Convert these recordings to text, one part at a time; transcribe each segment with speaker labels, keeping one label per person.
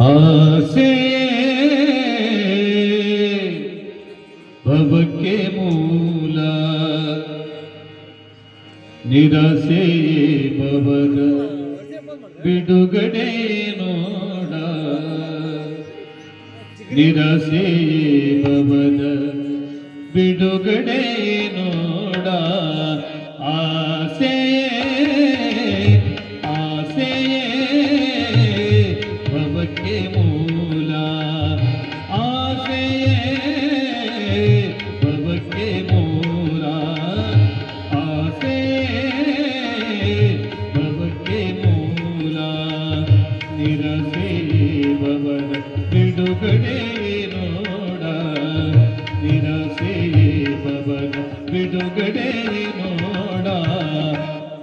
Speaker 1: Ah, sim. ನಿರಸೆಯೇ ಬವರ ಬಿಡುಗಡೆ ನೋಡ. ನಿರಸೆಯೇ ಬವರ ಬಿಡುಗಡೆ ನೋಡ. ಆಸೆ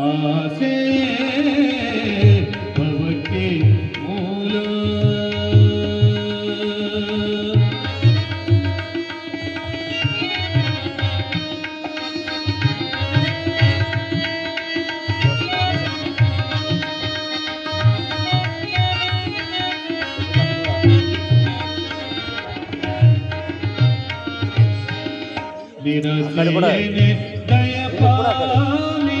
Speaker 1: ஆசே பவக்கே நிரசேனே தயபாலி